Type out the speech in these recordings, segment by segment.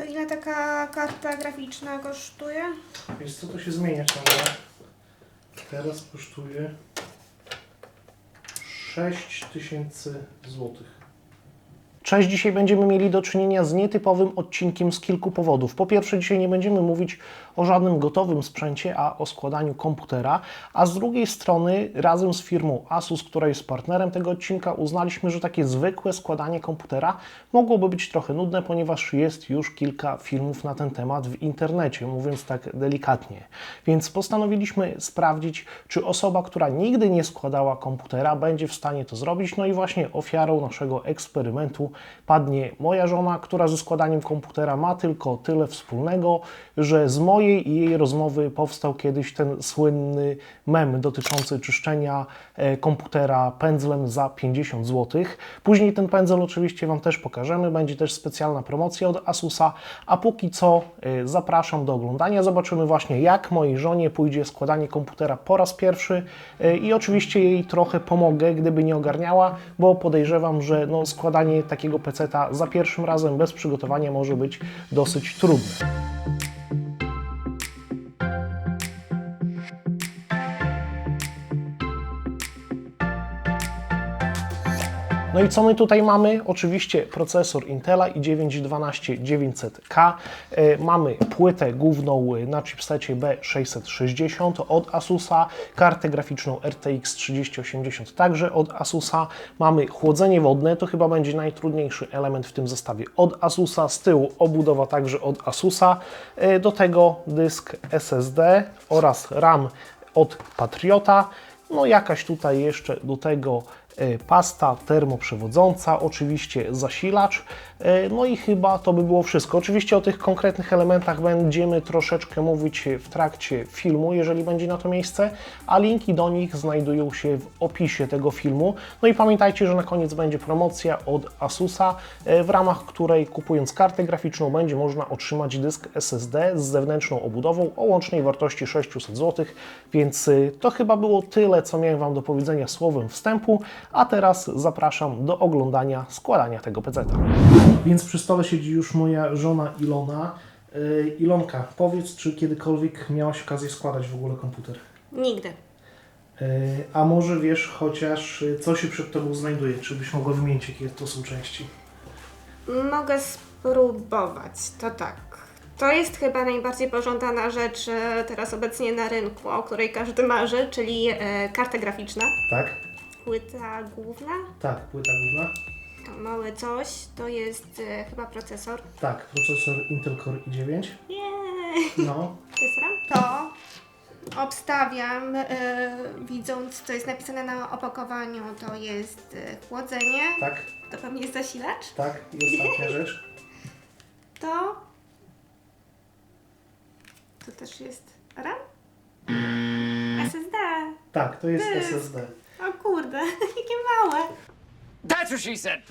To ile taka karta graficzna kosztuje? Wiesz co, to się zmienia ciągle. Teraz kosztuje 6000 złotych. Cześć, dzisiaj będziemy mieli do czynienia z nietypowym odcinkiem z kilku powodów. Po pierwsze, dzisiaj nie będziemy mówić o żadnym gotowym sprzęcie, a o składaniu komputera, a z drugiej strony razem z firmą Asus, która jest partnerem tego odcinka, uznaliśmy, że takie zwykłe składanie komputera mogłoby być trochę nudne, ponieważ jest już kilka filmów na ten temat w internecie, mówiąc tak delikatnie. Więc postanowiliśmy sprawdzić, czy osoba, która nigdy nie składała komputera, będzie w stanie to zrobić. No i właśnie ofiarą naszego eksperymentu padnie moja żona, która ze składaniem komputera ma tylko tyle wspólnego, że z mojej i jej rozmowy powstał kiedyś ten słynny mem dotyczący czyszczenia e, komputera pędzlem za 50 zł. Później ten pędzel oczywiście Wam też pokażemy, będzie też specjalna promocja od Asusa, a póki co e, zapraszam do oglądania. Zobaczymy właśnie jak mojej żonie pójdzie składanie komputera po raz pierwszy e, i oczywiście jej trochę pomogę, gdyby nie ogarniała, bo podejrzewam, że no, składanie takiego peceta za pierwszym razem bez przygotowania może być dosyć trudne. No i co my tutaj mamy? Oczywiście procesor Intela i9-12900K. E, Mamy płytę główną na chipsecie B660 od Asusa, kartę graficzną RTX 3080 także od Asusa. Mamy chłodzenie wodne, to chyba będzie najtrudniejszy element w tym zestawie od Asusa. Z tyłu obudowa także od Asusa. E, Do tego dysk SSD oraz RAM od Patriota. No jakaś tutaj jeszcze do tego pasta termoprzewodząca, oczywiście zasilacz, e, no i chyba to by było wszystko. Oczywiście o tych konkretnych elementach będziemy troszeczkę mówić w trakcie filmu, jeżeli będzie na to miejsce, a linki do nich znajdują się w opisie tego filmu. No i pamiętajcie, że na koniec będzie promocja od Asusa, e, w ramach której kupując kartę graficzną będzie można otrzymać dysk SSD z zewnętrzną obudową o łącznej wartości 600 zł, więc to chyba było tyle, co miałem Wam do powiedzenia słowem wstępu, a teraz zapraszam do oglądania składania tego peceta. Więc przy stole siedzi już moja żona Ilona. Y, Ilonka, powiedz, czy kiedykolwiek miałaś okazję składać w ogóle komputer? Nigdy. Y, A może wiesz chociaż, y, co się przed Tobą znajduje? Czy byś mogła wymienić, jakie to są części? Mogę spróbować, to tak. To jest chyba najbardziej pożądana rzecz teraz obecnie na rynku, o której każdy marzy, czyli karta graficzna. Tak? Płyta główna, Tak, płyta główna. to małe coś, to jest e, chyba procesor. Tak, procesor Intel Core i9. Jej! No, To jest RAM? To obstawiam, e, widząc co jest napisane na opakowaniu, to jest e, chłodzenie, tak, to pewnie jest zasilacz. tak. I ostatnia rzecz. To. To też jest RAM? SSD. Tak, to jest Ty. SSD. O kurde, jakie małe. That's what she said.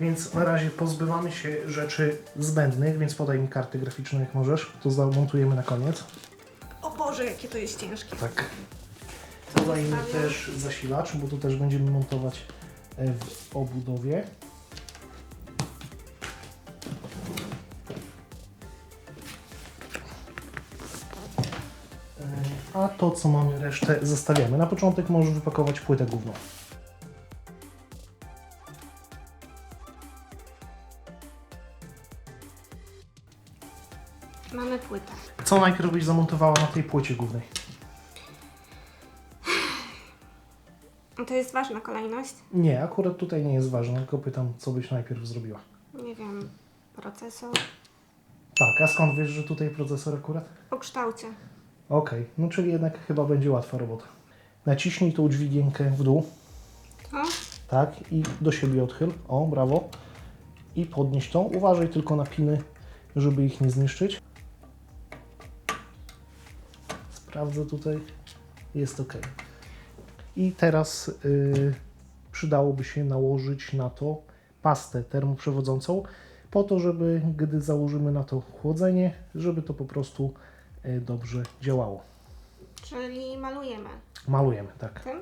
Więc na razie pozbywamy się rzeczy zbędnych, więc podaj mi karty graficzne jak możesz. To zamontujemy na koniec. O Boże, jakie to jest ciężkie. Tak. Co Podaj mi zostawiam? też zasilacz, bo tu też będziemy montować e, w obudowie. A to, co mamy resztę, zostawiamy. Na początek możesz wypakować płytę główną. Mamy płytę. Co najpierw byś zamontowała na tej płycie głównej? To jest ważna kolejność. Nie, akurat tutaj nie jest ważne, tylko pytam, co byś najpierw zrobiła. Nie wiem, procesor. Tak, a skąd wiesz, że tutaj procesor akurat? Po kształcie. Okej, no czyli jednak chyba będzie łatwa robota. Naciśnij tą dźwigienkę w dół, O, tak, i do siebie odchyl. O, brawo. I podnieś tą. Uważaj tylko na piny, żeby ich nie zniszczyć. Sprawdzę tutaj. Jest ok. I teraz y, przydałoby się nałożyć na to pastę termoprzewodzącą, po to, żeby gdy założymy na to chłodzenie, żeby to po prostu dobrze działało. czyli malujemy Malujemy, tak. tym.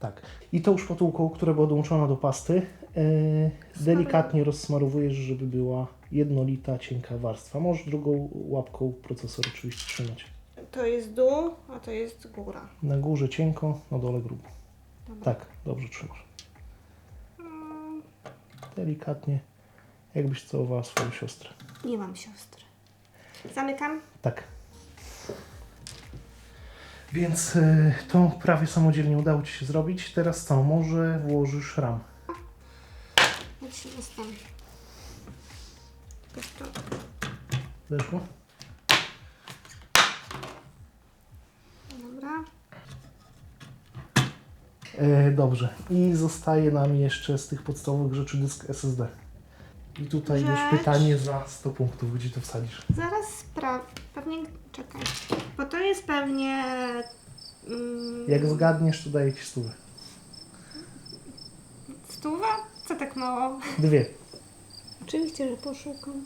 Tak. I tą szpatułką, która była dołączona do pasty, e, delikatnie rozsmarowujesz, żeby była jednolita, cienka warstwa. Możesz drugą łapką procesor oczywiście trzymać. To jest dół, a to jest góra. Na górze cienko, na dole grubo. Dobra. Tak, dobrze trzymasz. Delikatnie, jakbyś całowała swoją siostrę. Nie mam siostry. Zamykam. Tak. Więc y, to prawie samodzielnie udało Ci się zrobić. Teraz co? Może włożysz ram. Jestem. Jakoś to. Weszło? Dobra. E, dobrze. I zostaje nam jeszcze z tych podstawowych rzeczy dysk SSD. I tutaj już Rzecz. pytanie za 100 punktów, gdzie to wsadzisz. Zaraz sprawdzę. Pewnie. Czekaj. Bo to jest pewnie. Mm, Jak zgadniesz, to daję Ci stówę. Stuwa? Co tak mało? Dwie. Oczywiście, że poszukam.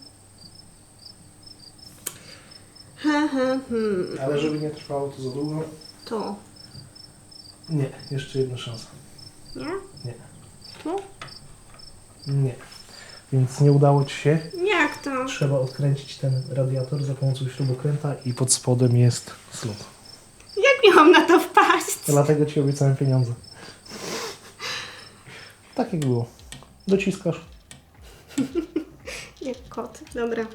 Ha, hmm. Ale żeby nie trwało to za długo. Tu. Nie, jeszcze jedna szansa. Nie? Nie. Tu? Nie. Więc nie udało Ci się. Jak to? Trzeba odkręcić ten radiator za pomocą śrubokręta i pod spodem jest slot. Jak miałam na to wpaść? Dlatego Ci obiecałem pieniądze. Tak jak było. Dociskasz. Jak kot. Dobra.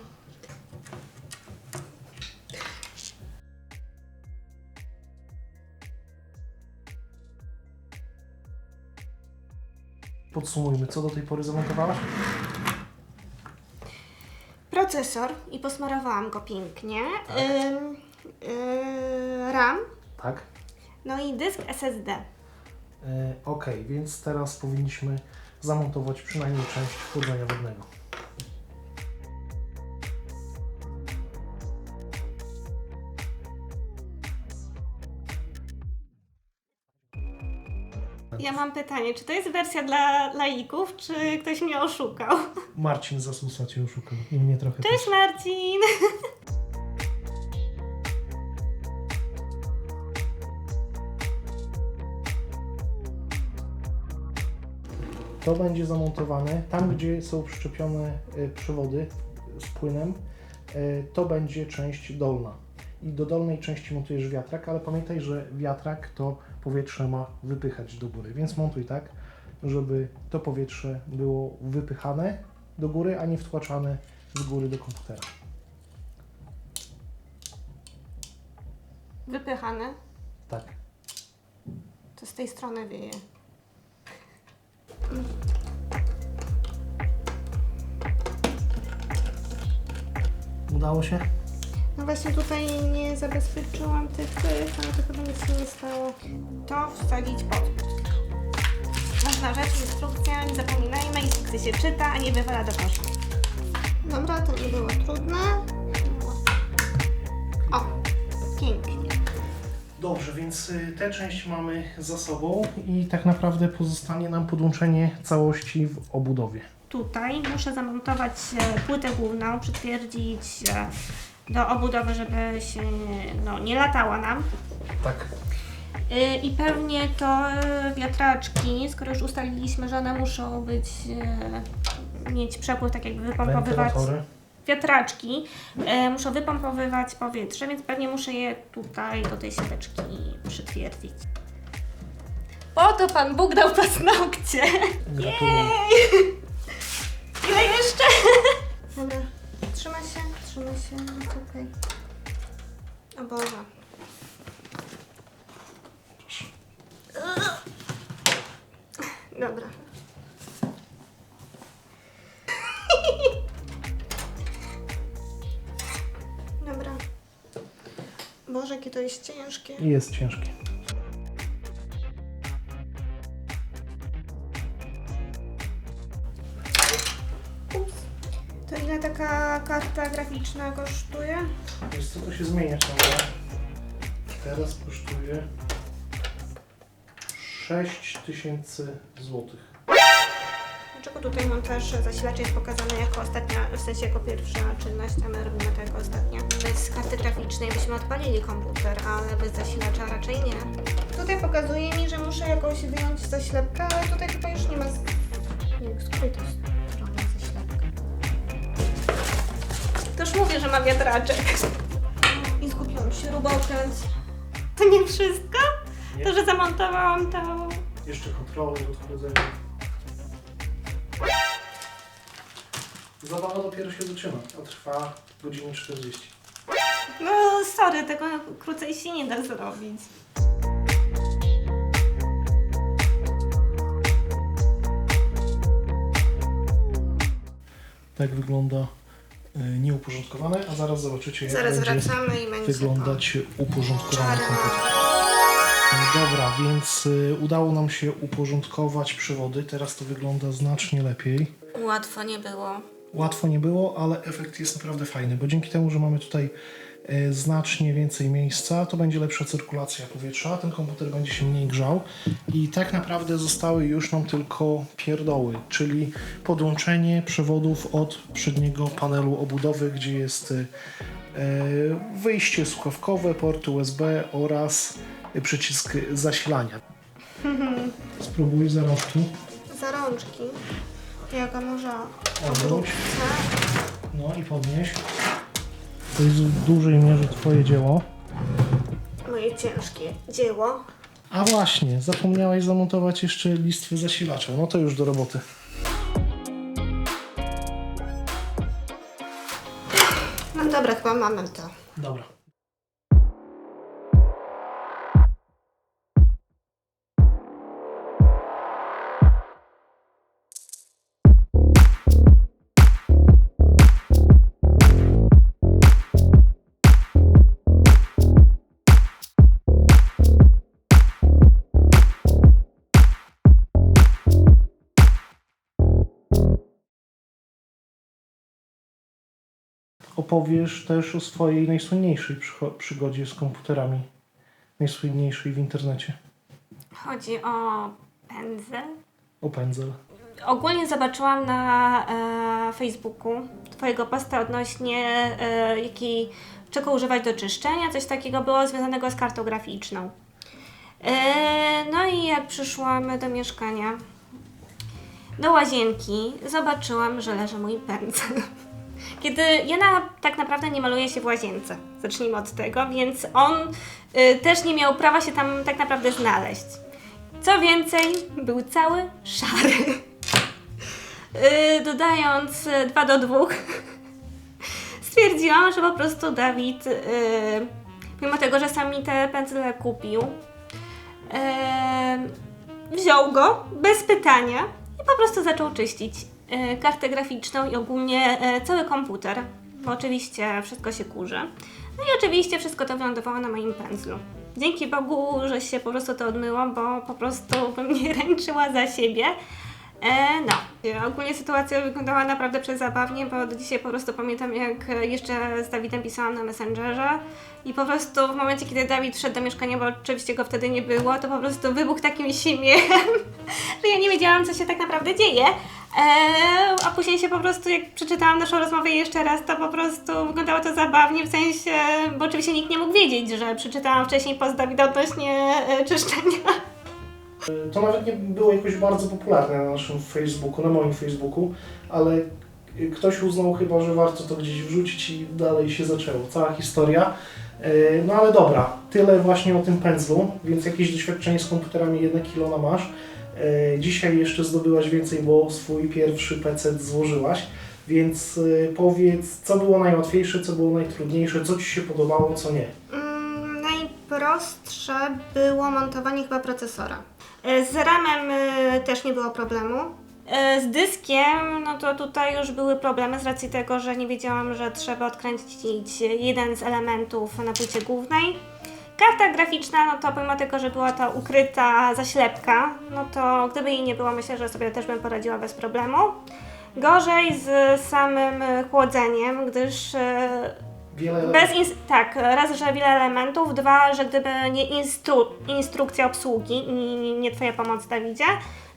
Podsumujmy, co do tej pory zamontowałaś? Procesor i posmarowałam go pięknie. Tak. Ym, yy, RAM. Tak. No i dysk SSD. E, ok, więc teraz powinniśmy zamontować przynajmniej część chłodzenia wodnego. Ja mam pytanie, czy to jest wersja dla laików, czy ktoś mnie oszukał? Marcin z Asusa Cię oszukał i mnie trochę też. Cześć Marcin! To będzie zamontowane tam, gdzie są przyczepione y, przewody z płynem. y, To będzie część dolna. I do dolnej części montujesz wiatrak, ale pamiętaj, że wiatrak to powietrze ma wypychać do góry, więc montuj tak, żeby to powietrze było wypychane do góry, a nie wtłaczane z góry do komputera. Wypychane. Tak. To z tej strony wieje. Udało się? No właśnie tutaj nie zabezpieczyłam tych ale to chyba nic się nie stało. To wsadzić pod. Ważna rzecz, instrukcja, nie zapominajmy, instrukcja się czyta, a nie wywala do kosza. Dobra, to nie było trudne. O, pięknie. Dobrze, więc y, tę część mamy za sobą i tak naprawdę pozostanie nam podłączenie całości w obudowie. Tutaj muszę zamontować e, płytę główną, przytwierdzić e, do obudowy, żeby się no, nie latała nam. Tak. Y, I pewnie to y, wiatraczki, skoro już ustaliliśmy, że one muszą być, y, mieć przepływ, tak jakby wypompowywać. Wentylatory. Wiatraczki y, muszą wypompowywać powietrze, więc pewnie muszę je tutaj do tej siateczki przytwierdzić. Po to Pan Bóg dał paznokcie! Gratuluję. Ile jeszcze? Dobra, trzyma się, trzyma się, jest okej. O Boże. Dobra. Dobra. Boże, jakie to jest ciężkie. Jest ciężkie. Taka karta graficzna kosztuje? Wiesz co, to się zmienia ciągle. Teraz kosztuje 6000 złotych. Przypadku tutaj montaż zasilacza jest pokazany jako ostatnia, w sensie jako pierwsza czynność, a my robimy to jako ostatnia. Bez karty graficznej byśmy odpalili komputer, ale bez zasilacza raczej nie. Tutaj pokazuje mi, że muszę jakoś wyjąć zaślepkę, ale tutaj chyba już nie ma... Z... Nie, z której to jest Toż mówię, że ma wiatraczek. I zgubiłam śrubokręt. To nie wszystko? To, że zamontowałam to... Jeszcze kontrolę odchodzenia. Zabawa dopiero się zaczyna, a trwa godzinę 40. No sorry, tego krócej się nie da zrobić. Tak wygląda nieuporządkowane, a zaraz zobaczycie jak Zaraz będzie wracamy i będzie wyglądać uporządkowany komputer. No Dobra, więc y, udało nam się uporządkować przewody. Teraz to wygląda znacznie lepiej. Łatwo nie było. Łatwo nie było, ale efekt jest naprawdę fajny, bo dzięki temu, że mamy tutaj e, znacznie więcej miejsca, to będzie lepsza cyrkulacja powietrza, ten komputer będzie się mniej grzał i tak naprawdę zostały już nam tylko pierdoły, czyli podłączenie przewodów od przedniego panelu obudowy, gdzie jest e, wyjście słuchawkowe, port USB oraz przycisk zasilania. Spróbuj za rączki. Za rączki. Jaka może Odwróć. No i podnieś. To jest w dużej mierze Twoje dzieło. moje ciężkie dzieło. A właśnie, zapomniałaś zamontować jeszcze listwy zasilacza. No to już do roboty. No dobra, chyba mamy to. Dobra. Opowiesz też o swojej najsłynniejszej przygodzie z komputerami. Najsłynniejszej w internecie. Chodzi o pędzel. O pędzel. Ogólnie zobaczyłam na e, Facebooku Twojego posta odnośnie e, jakiej, czego używać do czyszczenia. Coś takiego było związanego z kartą graficzną. E, no i jak przyszłam do mieszkania, do łazienki, zobaczyłam, że leży mój pędzel. Kiedy ja na, tak naprawdę nie maluję się w łazience, zacznijmy od tego, więc on y, też nie miał prawa się tam tak naprawdę znaleźć. Co więcej, był cały szary. Yy, dodając 2 do 2, stwierdziłam, że po prostu Dawid, yy, mimo tego, że sam mi te pędzle kupił, yy, wziął go bez pytania i po prostu zaczął czyścić kartę graficzną i ogólnie yy, cały komputer. Bo oczywiście wszystko się kurzy. No i oczywiście wszystko to wylądowało na moim pędzlu. Dzięki Bogu, że się po prostu to odmyło, bo po prostu bym nie ręczyła za siebie. E, no, E, ogólnie sytuacja wyglądała naprawdę przezabawnie, bo do dzisiaj po prostu pamiętam, jak jeszcze z Dawidem pisałam na Messengerze i po prostu w momencie, kiedy Dawid wszedł do mieszkania, bo oczywiście go wtedy nie było, to po prostu wybuchł takim śmiechem, że ja nie wiedziałam, co się tak naprawdę dzieje. E, a później się po prostu, jak przeczytałam naszą rozmowę jeszcze raz, to po prostu wyglądało to zabawnie, w sensie, bo oczywiście nikt nie mógł wiedzieć, że przeczytałam wcześniej post Dawida odnośnie e, czyszczenia. To nawet nie było jakoś bardzo popularne na naszym Facebooku, na moim Facebooku, ale ktoś uznał chyba, że warto to gdzieś wrzucić i dalej się zaczęło. Cała historia. Y, No ale dobra, tyle właśnie o tym pędzlu, więc jakieś doświadczenie z komputerami jednak Ilona masz. Y, Dzisiaj jeszcze zdobyłaś więcej, bo swój pierwszy PC złożyłaś, więc y, powiedz, co było najłatwiejsze, co było najtrudniejsze, co Ci się podobało, co nie. Mm, najprostsze było montowanie chyba procesora. E, Z RAM-em e, też nie było problemu. E, Z dyskiem, no to tutaj już były problemy z racji tego, że nie wiedziałam, że trzeba odkręcić jeden z elementów na płycie głównej. Karta graficzna, no to pomimo tego, że była to ukryta zaślepka, no to gdyby jej nie było, myślę, że sobie też bym poradziła bez problemu. Gorzej z samym chłodzeniem, gdyż Wiele Bez ins- tak, raz, że wiele elementów, dwa, że gdyby nie instru- instrukcja obsługi i nie Twoja pomoc Dawidzie,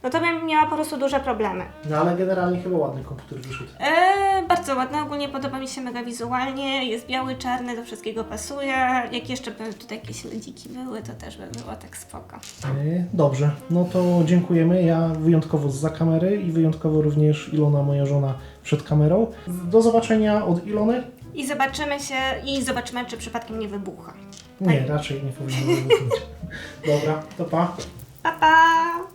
no to bym miała po prostu duże problemy. No ale generalnie chyba ładny komputer wyszedł. Eee, bardzo ładne, ogólnie podoba mi się mega wizualnie, jest biały, czarny, do wszystkiego pasuje. Jak jeszcze by tutaj jakieś ludziki były, to też by było tak spoko. Yy, Dobrze, no to dziękujemy. Ja wyjątkowo za kamery i wyjątkowo również Ilona, moja żona, przed kamerą. Do zobaczenia od Ilony. I zobaczymy się, i zobaczymy, czy przypadkiem nie wybucha. Nie, raczej nie powinno wybuchnąć. Dobra, to pa. Pa, pa!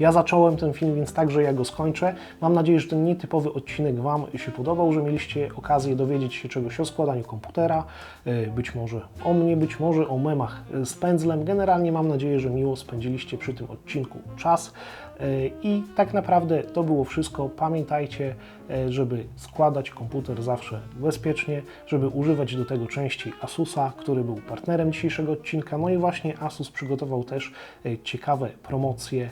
Ja zacząłem ten film, więc także ja go skończę. Mam nadzieję, że ten nietypowy odcinek Wam się podobał, że mieliście okazję dowiedzieć się czegoś o składaniu komputera, yy, być może o mnie, być może o memach z pędzlem. Generalnie mam nadzieję, że miło spędziliście przy tym odcinku czas. Yy, I tak naprawdę to było wszystko. Pamiętajcie, yy, żeby składać komputer zawsze bezpiecznie, żeby używać do tego części Asusa, który był partnerem dzisiejszego odcinka. No i właśnie Asus przygotował też yy, ciekawe promocje,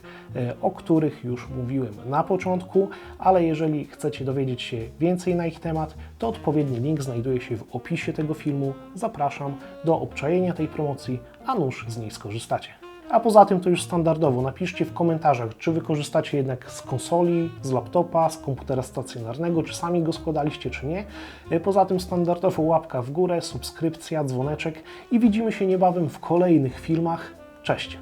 o których już mówiłem na początku, ale jeżeli chcecie dowiedzieć się więcej na ich temat, to odpowiedni link znajduje się w opisie tego filmu. Zapraszam do obczajenia tej promocji, a nuż z niej skorzystacie. A poza tym to już standardowo napiszcie w komentarzach, czy wykorzystacie jednak z konsoli, z laptopa, z komputera stacjonarnego, czy sami go składaliście, czy nie. E, Poza tym standardowo łapka w górę, subskrypcja, dzwoneczek i widzimy się niebawem w kolejnych filmach. Cześć!